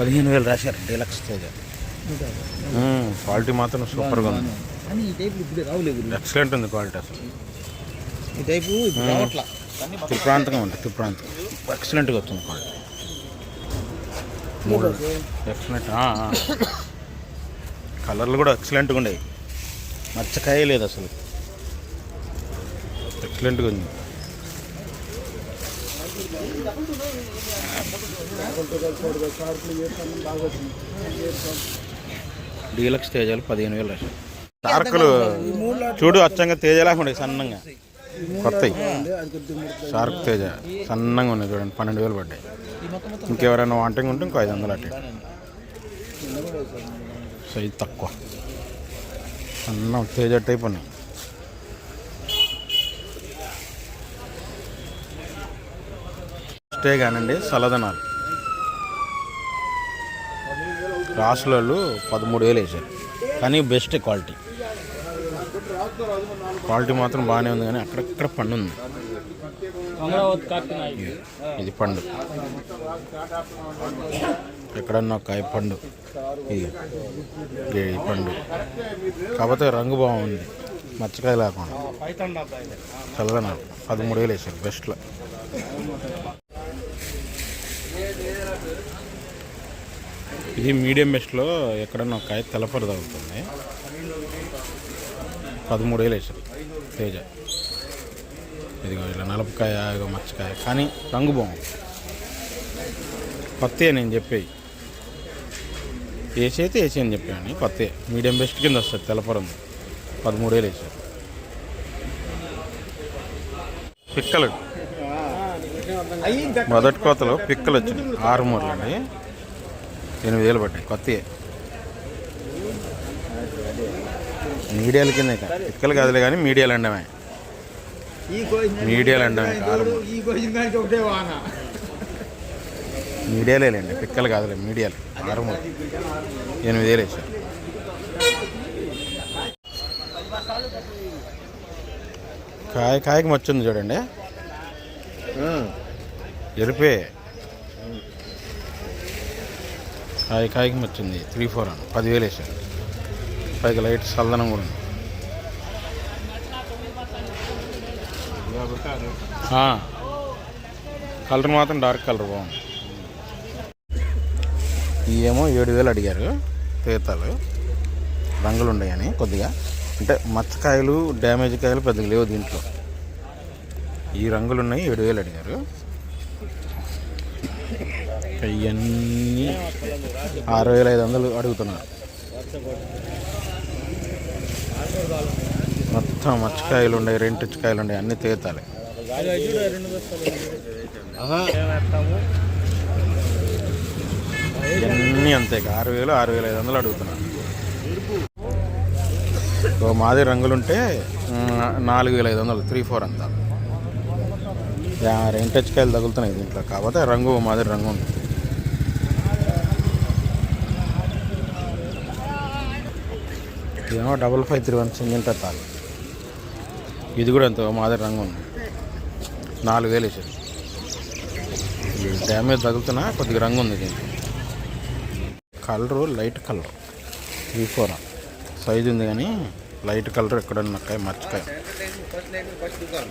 పదిహేను వేలు రాశారు డీలక్స్ తేజ క్వాలిటీ మాత్రం సూపర్గా ఉంది. కానీ ఈ టైప్ ఇప్పుడు రావులేదు ఎక్సలెంట్ ఉంది క్వాలిటీ అసలు. ఈ టైపు రావట్లా. త్రిప్రాంతంగా ఉంటుంది త్రిప్రాంతం. ఎక్సలెంట్గా వచ్చింది క్వాలిటీ. మూడు ఎక్సలెంట్ కలర్లు కూడా ఎక్సలెంట్గా ఉండేవి మచ్చకాయ లేదు అసలు. ఎక్సలెంట్గా ఉంది. డీలక్స్ తేజాలు పదిహేను వేలు షార్కులు చూడు అచ్చంగా తేజలాగా ఉండే సన్నంగా. కొత్తవి షార్క్ తేజ సన్నంగా ఉన్నాయి చూడండి పన్నెండు వేలు పడ్డాయి. ఇంకెవరైనా వాంటింగ్ ఉంటే ఇంకో ఐదు వందలు అట్టే. సైజ్ తక్కువ. సన్నం తేజ టైప్ ఉన్నాయి. స్టే కానండి సలదనాలు. రాసులలో పదమూడు వేలు వేసారు. కానీ బెస్ట్ క్వాలిటీ. క్వాలిటీ మాత్రం బాగానే ఉంది కానీ అక్కడక్కడ పండు ఉంది. ఇది- పండు. ఎక్కడన్నా కాయ పండు. ఇది పండు. కాకపోతే రంగు బాగుంది. మచ్చకాయ లేకుండా. చల్లదనాలు పదమూడు వేలు వేసారు. బెస్ట్లో. ఇది మీడియం బెస్ట్లో ఎక్కడన్నా ఒక కాయ తెల్లపర తగ్గుతుంది పదమూడు వేలు వేసారు తేజ. ఇదిగో ఇలా నలపకాయ ఇగో మచ్చకాయ. కానీ రంగు బాగుంది. పత్తే నేను చెప్పేది. ఏసీ అయితే ఏసీ అని చెప్పాను పత్తే. మీడియం బెస్ట్ కింద వస్తుంది తెలపరం పదమూడు వేలు వేసారు పిక్కలు. మొదటి కోతలో పిక్కలు వచ్చినాయి. ఆరు మూరలు అండి. ఎనిమిది వేలు పడ్డాయి. కొత్తయే. మీడియాల కింద ఇక. పిక్కలు కాదులే కానీ మీడియాలు అండమే. మీడియాలు అండమే మీడియాలేండి పిక్కలు కాదులే మీడియాలు. ఆరు మూరలు ఎనిమిది వేలు వేసారు. కాయ కాయకి మచ్చింది చూడండి. ఎరిపే. కాయ కాయకి మచ్చింది. త్రీ ఫోర్ అని పదివేలు వేసాడు. పైకి లైట్ చల్లదనం కూడా ఉంది. కలర్ మాత్రం డార్క్ కలర్ బాగుంది. ఇవేమో ఏడు వేలు అడిగారు పీతలు రంగులు ఉన్నాయని కొద్దిగా. అంటే మచ్చకాయలు డ్యామేజ్ కాయలు పెద్దగా లేవు దీంట్లో. ఈ రంగులు ఉన్నాయి ఏడు వేలు అడిగారు. ఇవన్నీ ఆరు వేల ఐదు వందలు అడుగుతున్నారు మొత్తం మచ్చకాయలు ఉన్నాయి రెంటిచ్చకాయలు ఉన్నాయి అన్నీ తీతాలి. ఇవన్నీ అంతే ఆరు వేలు ఆరు వేల ఐదు వందలు అడుగుతున్నారు ఓ మాది రంగులుంటే నాలుగు వేల ఐదు వందలు త్రీ ఫోర్ అంతా. రెంటెచ్చుకాయలు తగులుతున్నాయి దీంట్లో. కాకపోతే రంగు మాదిరి రంగు ఉంది. ఇదేమో double five three one single తాలు ఇది కూడా ఎంతో మాదిరి రంగు ఉంది. నాలుగు వేలు వేసారు. ఇది డ్యామేజ్ తగులుతున్నా కొద్దిగా రంగు ఉంది దీంట్లో. Colour light colour. Three four size ఉంది కానీ లైట్ కలర్ ఎక్కడన్నా కాయ మర్చికాయ ఫస్ట్ లైన్ ఫస్ట్ దుకాణం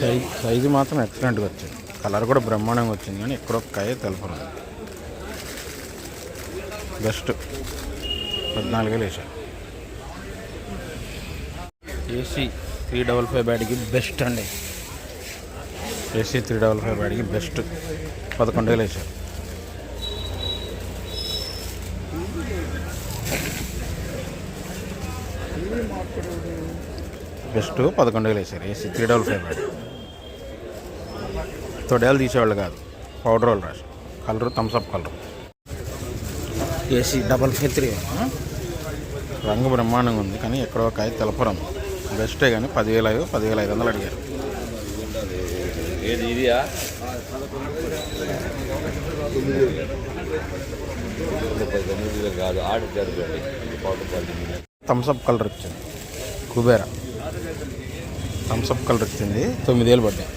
సైజ్ సైజు మాత్రం ఎక్సలెంట్గా వచ్చింది. కలర్ కూడా బ్రహ్మాండంగా వచ్చింది కానీ ఎక్కడో కాయ తెలుపు బెస్ట్ పద్నాలుగు వేలు ఏసీ త్రీ డబల్ ఫైవ్ బ్యాడ్కి బెస్ట్ అండి. ఏసీ త్రీ డబల్ ఫైవ్ బ్యాడ్కి బెస్ట్ పదకొండు వేలు వేసారు బెస్ట్ పదకొండు వేలు వేసారు ఏసీ త్రీ డబల్ ఫైవ్ తొడేలు తీసేవాళ్ళు కాదు. పౌడర్ వాళ్ళు రాసి colour Thums Up colour. AC double five three రంగు బ్రహ్మాండంగా ఉంది కానీ ఎక్కడో కాయ తెలపరం బెస్టే కానీ పదివేల ఐదు పదివేల ఐదు వందలు అడిగారు. ఏది ఇదియా? కాదు. ఆర్డర్ థమ్స్అప్ కలర్ వచ్చింది. కుబేరా. థమ్స్అప్ కలర్ వచ్చింది. తొమ్మిదేళ్ళు పడ్డాయి.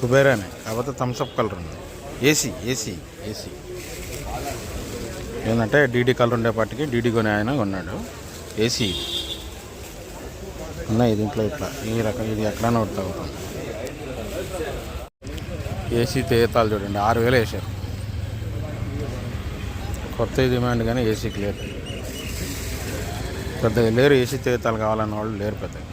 కుబేరానే కాకపోతే థమ్స్అప్ కలర్ ఉంది. ఏసీ ఏసీ ఏసీ ఏంటంటే డీడీ కలర్ ఉండేపాటికి డీడీ కొని ఆయన కొన్నాడు. ఏసీ ఉన్నాయి దీంట్లో ఇట్లా ఈ రకం ఇది ఎక్కడైనా ఒకటి తగ్గుతుంది ఏసీ తేతాలు చూడండి ఆరు వేలు వేసారు. కొత్త డిమాండ్ కానీ ఏసీకి లేదు పెద్దగా లేరు ఏసీ తేతాలు కావాలన్న వాళ్ళు లేరు పెద్దగా.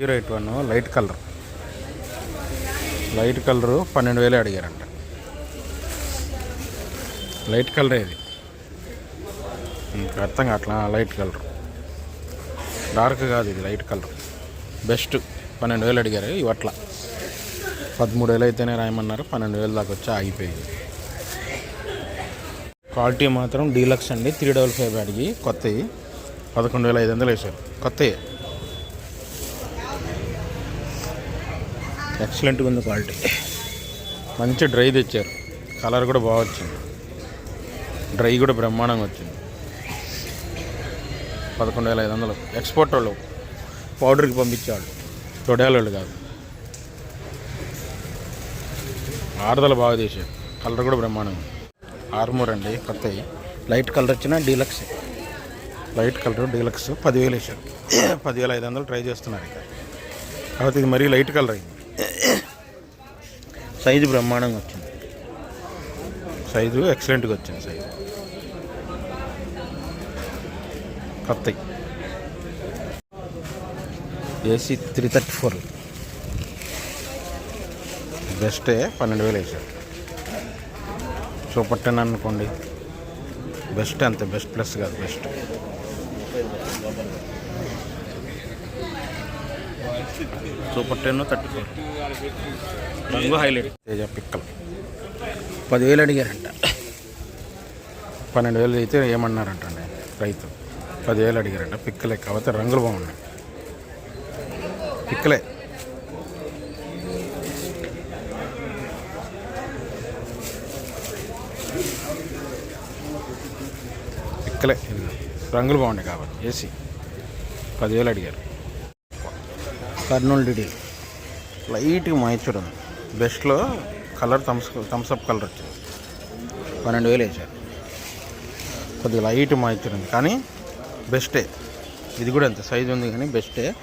Zero eight one light colour. Light colour పన్నెండు వేలు అడిగారంట. లైట్ కలరే ఇది. అర్థం కావట్లా? Light colour. డార్క్ కాదు ఇది లైట్ కలర్. బెస్ట్. పన్నెండు వేలు అడిగారు ఇవట్లా పదమూడు వేలు అయితేనే రాయమన్నారు పన్నెండు వేలు దాకా వచ్చి ఆగిపోయింది. క్వాలిటీ మాత్రం డీలక్స్ అండి త్రీ డబల్ ఫైవ్ అడిగి కొత్తవి పదకొండు వేల ఐదు వందలు వేశారు. కొత్తవి ఎక్సలెంట్గా ఉంది క్వాలిటీ. మంచి డ్రై తెచ్చారు. కలర్ కూడా బాగా వచ్చింది. డ్రై కూడా బ్రహ్మాండంగా వచ్చింది. పదకొండు వేల ఐదు వందలు ఎక్స్పోర్ట్ వాళ్ళు పౌడర్కి పంపించేవాళ్ళు. తొడేల వాళ్ళు కాదు. ఆరుదల బాగా తీసాడు కలర్ కూడా బ్రహ్మాండంగా ఆర్మూర్ అండి కొత్త లైట్ కలర్ వచ్చిన డీలక్స్. Light colour deluxe. పదివేలు వేసారు పదివేల ఐదు వందలు ట్రై చేస్తున్నారు ఇక. కాబట్టి ఇది మరీ లైట్ కలర్ అయింది. సైజు బ్రహ్మాండంగా వచ్చింది. సైజు ఎక్సలెంట్గా వచ్చింది సైజు. కొత్తవి ఏసీ త్రీ థర్టీ ఫోర్. బెస్టే పన్నెండు వేలు వేసారు సూపర్ టెన్ అనుకోండి. బెస్ట్ అంతే బెస్ట్ ప్లస్ కాదు best. Super ten thirty four రంగు హైలైట్. తేజ పిక్కలు. పదివేలు అడిగారంట. పన్నెండు వేలు అయితే ఏమన్నారంట రైతు? పదివేలు అడిగారంట పిక్కలే కాకపోతే రంగులు బాగున్నాయి. పిక్కలే. పిక్కలే రంగులు బాగున్నాయి కాబట్టి. ఏసీ. పదివేలు అడిగారు. కర్నూలు డిడి. లైట్గా మాయిచూర్ ఉంది బెస్ట్లో colour Thums Thums Up colour వచ్చింది. పన్నెండు వేలు వేసారు కొద్దిగా లైట్ మాయిచూర్ ఉంది కానీ బెస్టే. ఇది కూడా అంతే. సైజు ఉంది కానీ బెస్టే.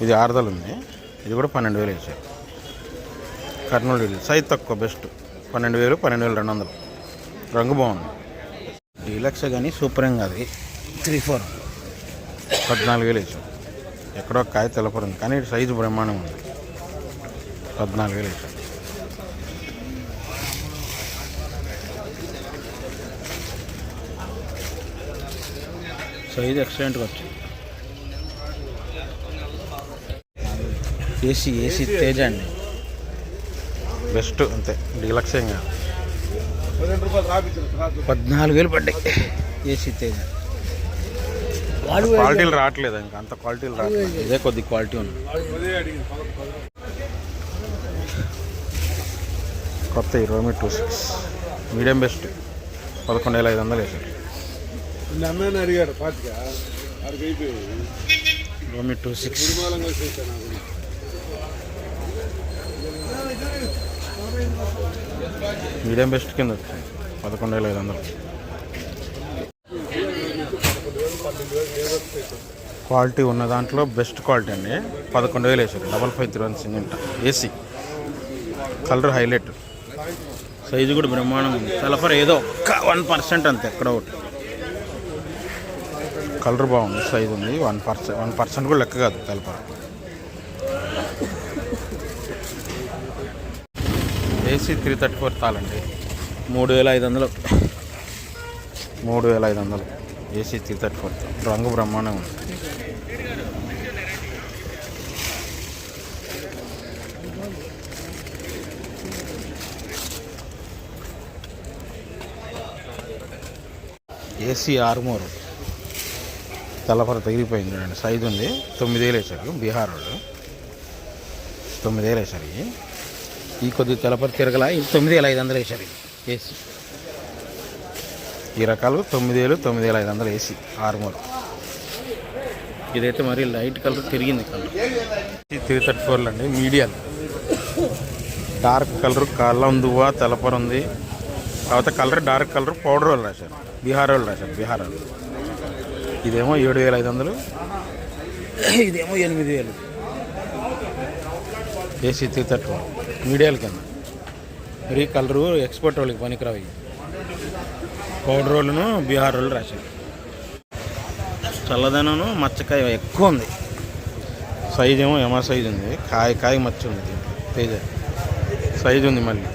ఇది ఆరుదలు ఉంది. ఇది కూడా పన్నెండు వేలు వేసారు కర్నూలు డిడి. సైజ్ తక్కువ బెస్ట్. పన్నెండు వేలు పన్నెండు వేలు రెండు వందలు. రంగు బాగుంది. డిలక్స్ కానీ సూపర్ ఏం కాదు త్రీ ఫోర్. పద్నాలుగు వేలు వేసాం ఎక్కడో కాయ తెలపడింది కానీ సైజు బ్రహ్మాండం ఉంది. పద్నాలుగు వేలు వేసాం సైజు ఎక్సలెంట్గా వచ్చింది ఏసీ ఏసీ తేజ అండి. బెస్ట్ అంతే. డీలక్స్ ఏం కాదు. పద్నాలుగు వేలు పడ్డాయి. ఏసీ తేజ. క్వాలిటీలు రావట్లేదు ఇంకా అంత క్వాలిటీలు రావట్లేదు. ఇదే కొద్ది క్వాలిటీ ఉంది. కొత్త రోమి టూ సిక్స్. Medium best. పదకొండు వేల ఐదు వందలు వేసారు. అయిపోయి రోమి టూ సిక్స్. మీడియం బెస్ట్ కింద వచ్చింది పదకొండు వేల ఐదు వందలు. క్వాలిటీ ఉన్న దాంట్లో బెస్ట్ క్వాలిటీ అండి. పదకొండు వేలు వేసారు. డబల్ ఫైవ్ త్రీ వన్ సింగింట. ఏసీ. Colour highlight. సైజు కూడా బ్రహ్మాండం ఉంది. తలపర ఏదో ఒక్క వన్ పర్సెంట్ అంతే ఎక్కడో ఒకటి. కలర్ బాగుంది సైజు ఉంది. వన్ పర్సెంట్ వన్ పర్సెంట్ కూడా లెక్క కాదు తలపర. ఏసీ త్రీ థర్టీ ఫోర్ తాళండి మూడు వేల ఐదు వందలు. మూడు వేల ఐదు వందలు. AC three thirty four. రంగు బ్రహ్మాండంగా ఉంది. ఏసీ ఆర్మూర్. తెల్లపర తగిలిపోయింది చూడండి. సైజు ఉంది. తొమ్మిది వేలు వేశారు. బీహార్ వాళ్ళు. తొమ్మిది వేలు వేశారు. ఇవి ఈ కొద్ది తెల్లపర తిరగల ఇది తొమ్మిది వేల ఐదు వందలు వేశారు ఇవి ఏసీ ఈ రకాలు తొమ్మిది వేలు తొమ్మిది వేల ఐదు వందలు ఏసీ ఆరుమూరు ఇదైతే మరి లైట్ కలర్ తిరిగింది కలర్. త్రీ థర్టీ ఫోర్లు అండి మీడియాలు. డార్క్ కలర్ కళ్ళం దువ్వ తెల్లపర ఉంది. కాకపోతే కలర్ డార్క్ కలర్ పౌడర్ వాళ్ళు రాశారు. బీహార్ వాళ్ళు రాశారు బీహార్ వాళ్ళు. ఇదేమో ఏడు వేల ఐదు వందలు ఇదేమో ఎనిమిది వేలు. AC three thirty four. మీడియాల కింద. మరి కలరు ఎక్స్పోర్ట్ వాళ్ళకి పనికిరావు పౌడర్ వాళ్ళను బీహార్ రోళ్ళు రాశారు. చల్లదనను మచ్చకాయ ఎక్కువ ఉంది. సైజ్ ఏమో ఎమా సైజ్ ఉంది. కాయ కాయ మచ్చ ఉంది. దీంట్లో తేజ. సైజ్ ఉంది మళ్ళీ.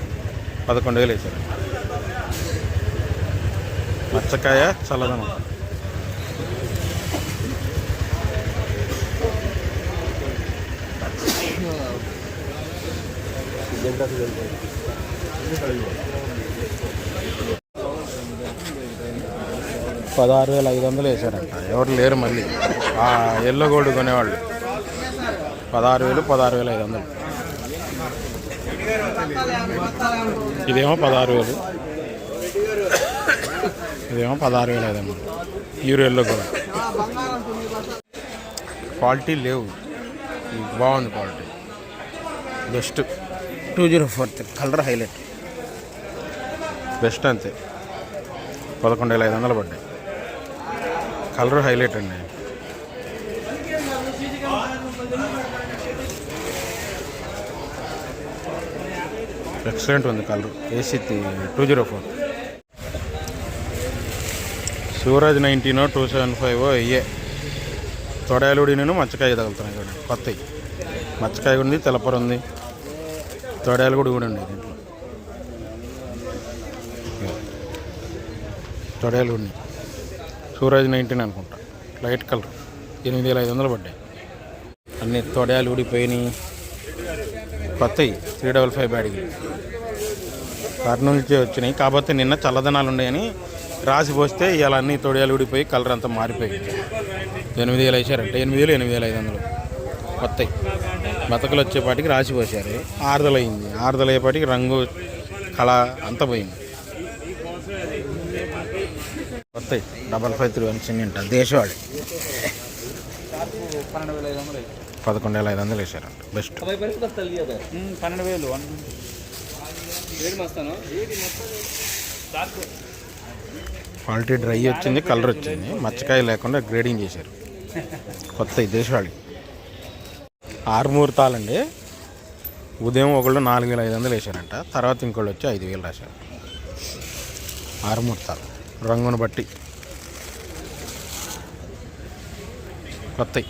పదకొండు వేలు వేసారు మచ్చకాయ చల్లదనం. పదహారు వేల ఐదు వందలు వేశారంట ఎవరు లేరు మళ్ళీ. ఆ ఎల్లో గోల్డ్ కొనేవాళ్ళు. పదహారు వేలు పదహారు వేల ఐదు వందలు. ఇదేమో పదహారు వేలు. ఇదేమో పదహారు వేల ఐదు వందలు. Euro yellow gold. క్వాలిటీ లేవు. బాగుంది quality. Best. Two zero four colour highlight. Best అంతే. పదకొండు వేల ఐదు వందలు పడ్డాయి. కలర్ హైలైట్ అండి. ఎక్సలెంట్ ఉంది colour. AC two zero four. Shivraj నైన్టీనో two seven five ఇయే తొడాలుడి నేను మచ్చకాయ తగులుతున్నాయి కూడా కొత్తవి మచ్చకాయ ఉంది తెల్లపర ఉంది. తొడయాలు కూడా కూడా ఉన్నాయి దీంట్లో. తొడయాలు ఉన్నాయి. సూరజ్ నైన్టీన్ అనుకుంటా. Light colour. ఎనిమిది వేల ఐదు వందలు పడ్డాయి. అన్ని తొడాలు ఊడిపోయినాయి. కొత్తవి త్రీ డబల్ ఫైవ్ బ్యాడ్కి. కర్నూలు నుంచి వచ్చినాయి. కాకపోతే నిన్న చల్లదనాలు ఉన్నాయని రాసి పోస్తే ఇవాళ అన్ని తొడియాలు ఊడిపోయి కలర్ అంతా మారిపోయింది. ఎనిమిది వేలు వేసారంటే. ఎనిమిది వేలు ఎనిమిది వేల ఐదు వందలు. కొత్తవి బతకలు వచ్చేపాటికి రాసి పోసారు ఆరుదల అయింది ఆరుదల అయ్యేపాటికి రంగు కళ అంతా పోయింది. కొత్తవి double five three one cement దేశవాడి పన్నెండు వేల ఐదు వందలు పదకొండు వేల. ఐదు వందలు వేసారంట బెస్ట్ పన్నెండు వేలు క్వాలిటీ డ్రై వచ్చింది కలర్ వచ్చింది. మచ్చకాయ లేకుండా గ్రేడింగ్ చేశారు. కొత్త దేశవాళి. ఆరు ముహూర్తాలండి. ఉదయం ఒకళ్ళు నాలుగు వేల ఐదు వందలు వేశారంట. తర్వాత ఇంకోళ్ళు వచ్చి ఐదు వేలు రాశారు. ఆరు ముహూర్తాలు. రంగును బట్టి. కొత్తవి